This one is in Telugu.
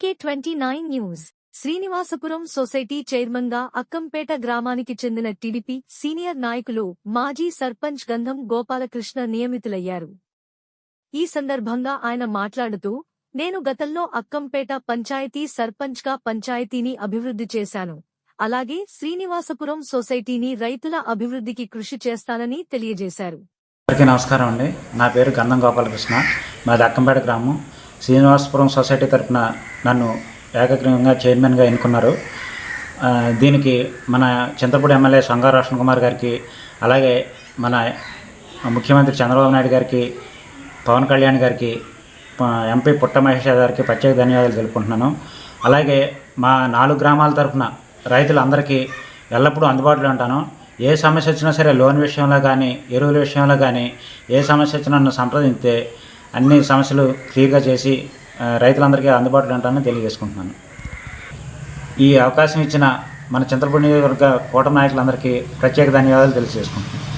TK twenty nine news Srinivasapuram society చైర్మన్గా అక్కంపేట గ్రామానికి చెందిన టీడీపీ సీనియర్ నాయకులు మాజీ సర్పంచ్ గంధం గోపాలకృష్ణ నియమితులయ్యారు. ఈ సందర్భంగా ఆయన మాట్లాడుతూ నేను గతంలో అక్కంపేట పంచాయతీ సర్పంచ్గా పంచాయతీని అభివృద్ధి చేశాను. అలాగే శ్రీనివాసపురం సొసైటీని రైతుల అభివృద్ధికి కృషి చేస్తానని తెలియజేశారు. నమస్కారం అండి. నా పేరు గంధం గోపాలకృష్ణ. మాది అక్కంపేట గ్రామం. శ్రీనివాసపురం సొసైటీ తరపున నన్ను ఏకగ్రీవంగా చైర్మన్గా ఎన్నుకున్నారు. దీనికి మన చింతపూడి ఎమ్మెల్యే సంగార రోషన్ కుమార్ గారికి అలాగే మన ముఖ్యమంత్రి చంద్రబాబు నాయుడు గారికి పవన్ కళ్యాణ్ గారికి ఎంపీ పుట్ట మహేష్ గారికి ప్రత్యేక ధన్యవాదాలు తెలుపుకుంటున్నాను. అలాగే మా నాలుగు గ్రామాల తరఫున రైతులందరికీ ఎల్లప్పుడూ అందుబాటులో ఉంటాను. ఏ సమస్య వచ్చినా సరే లోన్ విషయంలో కానీ ఎరువుల విషయంలో కానీ ఏ సమస్య వచ్చినా నన్ను సంప్రదించితే అన్ని సమస్యలు క్లియర్గా చేసి రైతులందరికీ అందుబాటులో ఉంటానని తెలియజేసుకుంటున్నాను. ఈ అవకాశం ఇచ్చిన మన చింతలపూడి నియోజకవర్గ కూటమి నాయకులందరికీ ప్రత్యేక ధన్యవాదాలు తెలియజేసుకుంటున్నాను.